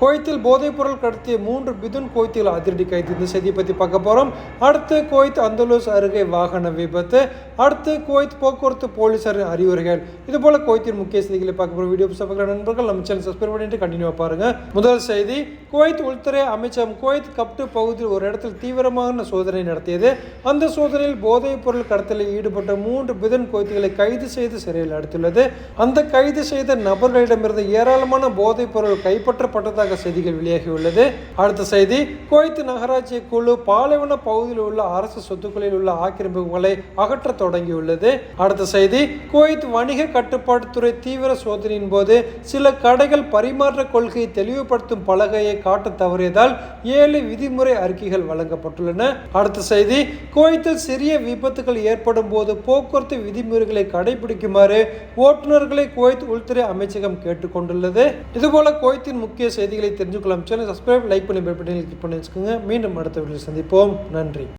கோயத்தில் போதைப் பொருள் கடத்திய மூன்று பிதுன் கோயத்தில் அதிரடி கைது இந்த செய்தியை பற்றி பார்க்க போகிறோம் அடுத்து கோயத் அந்தலூஸ் அருகே வாகன விபத்து. அடுத்து கோயத் போக்குவரத்து போலீஸாரின் அறிவுரைகள் இது போல கோயத்தின் முக்கிய செய்திகளை பார்க்க போகிற வீடியோ பார்க்குற நண்பர்கள். நம்ம சேனல் சப்ஸ்கிரைப் பண்ணிட்டு கண்டினியூ பாருங்க. முதல் செய்தி கோயத் உள்துறை அமைச்சகம் கோயத் கப்டு பகுதியில் ஒரு இடத்தில் தீவிரமான சோதனை நடத்தியது. அந்த சோதனையில் போதைப் பொருள் கடத்தலில் ஈடுபட்ட மூன்று பிதன் கோயத்துகளை கைது செய்து சிறையில் அடைத்துள்ளது. அந்த கைது செய்த நபர்களிடமிருந்து ஏராளமான போதைப் பொருள் வெளியாக செய்திகள் வெளியாகியுள்ளது அடுத்த செய்தி குவைத்து நகராட்சி குழு பாலைவன பகுதியில் உள்ள அரசு சொத்துக்களில் உள்ள ஆக்கிரமிப்புகளை அகற்ற தொடங்கியுள்ளது. அடுத்த செய்தி குவைத் வணிக கட்டுப்பாட்டுத்துறை தீவிர சோதனையின் போது சில கடைகள் பரிமாற்ற கொள்கையை தெளிவுபடுத்தும் பலகையை காட்ட தவறியதால் ஏழு விதிமுறை அறிக்கைகள் வழங்கப்பட்டுள்ளன. அடுத்த செய்தி குவைத்தில் சிறிய விபத்துகள் ஏற்படும் போது போக்குவரத்து விதிமுறைகளை கடைபிடிக்குமாறு ஓட்டுநர்களை குவைத் உள்துறை அமைச்சகம் கேட்டுக்கொண்டுள்ளது. இதுபோல குவைத்தின் முக்கிய செய்தி செய்திகளை தெரிஞ்சுக்கலாம் சேனல் சப்ஸ்கிரைப் லைக் பண்ணி பெல் பட்டனில் கிளிக் பண்ணி வச்சுக்கோங்க. மீண்டும் அடுத்த வீடியோ சந்திப்போம். நன்றி.